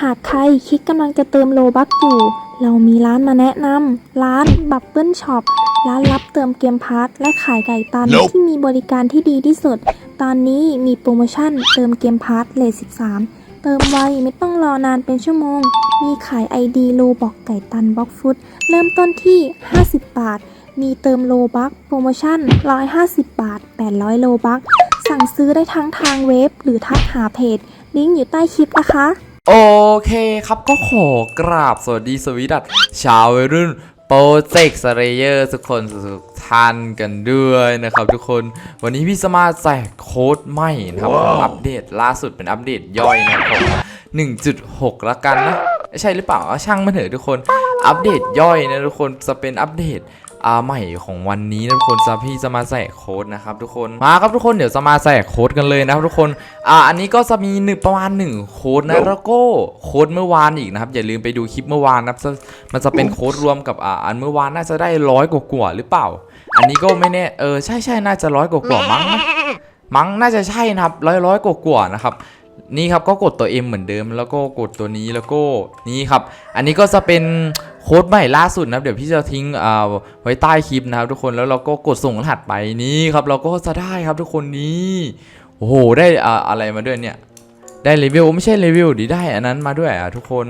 หากใครคิดกำลังจะเติมโลบัคอยู่ เรามีร้านมาแนะนำร้านบับเบิลช็อปร้านรับเติมเกมพาร์ทและขายไก่ตัน Nope ที่มีบริการที่ดีที่สุด ตอนนี้มีโปรโมชั่นเติมเกมพาร์ทเลท13 เติมไวไม่ต้องรอนานเป็นชั่วโมง มีขาย ID โลบอกไก่ตันบล็อกฟุตเริ่มต้นที่ 50 บาท มีเติมโลบัคโปรโมชั่น 150 บาท 800 โลบัคสั่งซื้อได้ทั้งทางเว็บหรือทักหาเพจ ลิงก์อยู่ใต้คลิปนะคะ โอเคครับก็ขอกราบสวัสดีสวีดัตชาววัยรุ่นโปรเจกต์สเรเยอร์ทุกคนทุกท่านกันด้วยนะครับทุกคนวันนี้พี่สมาแจกโค้ดใหม่นะครับผมอัปเดตล่าสุดเป็นอัปเดตย่อยนะครับผม1.6 ละกันนะ ใช่หรือเปล่าอะช่างมันเถอะทุกคน อัปเดตย่อยนะทุกคนจะเป็นอัปเดตอ่าใหม่ของวันนี้นะทุกคนจะพี่จะมาแจกโค้ดนะครับทุกคนมาครับทุกคนเดี๋ยวจะมาแจกโค้ดกันเลยนะครับทุกคนอ่าอันนี้ก็จะมีหนึ่งประมาณหนึ่งโค้ดนะแล้วก็โค้ดเมื่อวานอีกนะครับอย่าลืมไปดูคลิปเมื่อวานนะครับจะมันจะเป็นโค้ดรวมกับอ่าอันเมื่อวานน่าจะได้ร้อยกว่าๆหรือเปล่า อันนี้ก็ไม่แน่เออใช่ใช่น่าจะร้อยกว่าๆมั้งนะมั้งน่าจะใช่นะครับร้อยร้อยกว่าๆนะครับ นี่ครับก็กดตัว M เหมือนเดิม แล้วก็กดตัวนี้แล้วก็นี่ครับ อันนี้ก็จะเป็นโค้ดใหม่ล่าสุดนะครับเดี๋ยวพี่จะทิ้งอ่าไว้ใต้คลิปนะครับทุกคนแล้วเราก็กดส่งรหัสไปนี่ครับ เราก็จะได้ครับทุกคนนี่โอ้โหได้อ่าอะไรมาด้วยเนี่ย ได้เลเวลไม่ใช่เลเวลดิได้อันนั้นมาด้วยอะทุกคน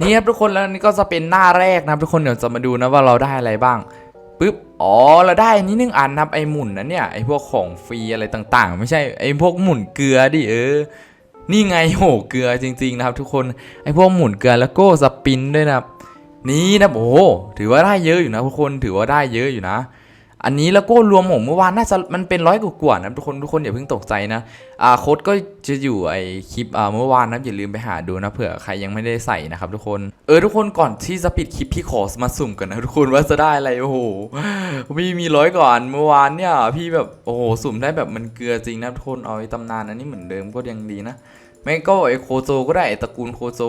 นี่ครับทุกคนแล้วนี่ก็จะเป็นหน้าแรกนะครับทุกคนเดี๋ยวจะมาดูนะว่าเราได้อะไรบ้าง ปึ๊บ อ๋อ เราได้นี่หนึ่งอันนะครับไอหมุนนะเนี่ยไอพวกของฟรีอะไรต่างๆ ไม่ใช่ไอพวกหมุนเกลือดิเออ นี่ไงโหเกลือจริงๆนะครับ ทุกคนไอพวกหมุนเกลือแล้วก็สปินด้วยนะครับ นี่นะโอ้ถือว่าได้เยอะอยู่นะทุกคนถือว่าได้เยอะอยู่นะ อันนี้แล้วก็รวมของเมื่อวานน่าจะมันเป็นร้อยกว่าๆนะทุกคนทุกคนอย่าเพิ่งตกใจนะอ่าโค้ดก็จะอยู่ไอคลิปอ่าเมื่อวานนะอย่าลืมไปหาดูนะเผื่อใครยังไม่ได้ใส่นะครับทุกคนเออทุกคนก่อนที่จะปิดคลิปพี่ขอมาสุ่มกันนะทุกคนว่าจะได้อะไรโอ้โหพี่มีร้อยกว่าอันเมื่อวานเนี่ยพี่แบบโอ้โหสุ่มได้แบบมันเกลือจริงนะทุกคนเอาไอ้ตำนานอันนี้เหมือนเดิมก็ยังดีนะไม่ก็ไอโคโจก็ได้ตระกูลโคโจ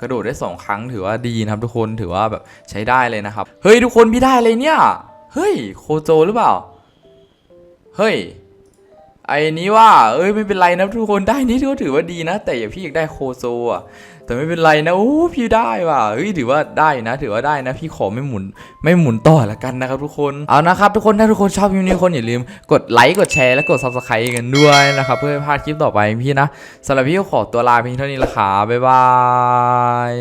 กระโดดได้สองครั้งถือว่าดีนะครับทุกคนถือว่าแบบใช้ได้เลยนะครับ เฮ้ยทุกคนพี่ได้เลยเนี่ย เฮ้ย โคโจหรือเปล่า เฮ้ย ไอ้นี้ว่า เอ้ยไม่เป็นไรนะทุกคนได้นี่ก็ถือว่าดีนะ แต่อย่าพี่อยากได้โคโจอะ แต่ไม่เป็นไรนะโอ้พี่ได้ว่ะเฮ้ยถือว่าได้นะ ถือว่าได้นะ พี่ขอไม่หมุนไม่หมุนต่อละกันนะครับทุกคนเอานะครับทุกคนถ้าทุกคนชอบคลิปนี้ทุกคนอย่าลืมกดไลค์กดแชร์และกด subscribe กันด้วยนะครับเพื่อไม่พลาดคลิปต่อไปพี่นะสำหรับพี่ก็ขอตัวลาเพียงเท่านี้ละครับบ๊ายบาย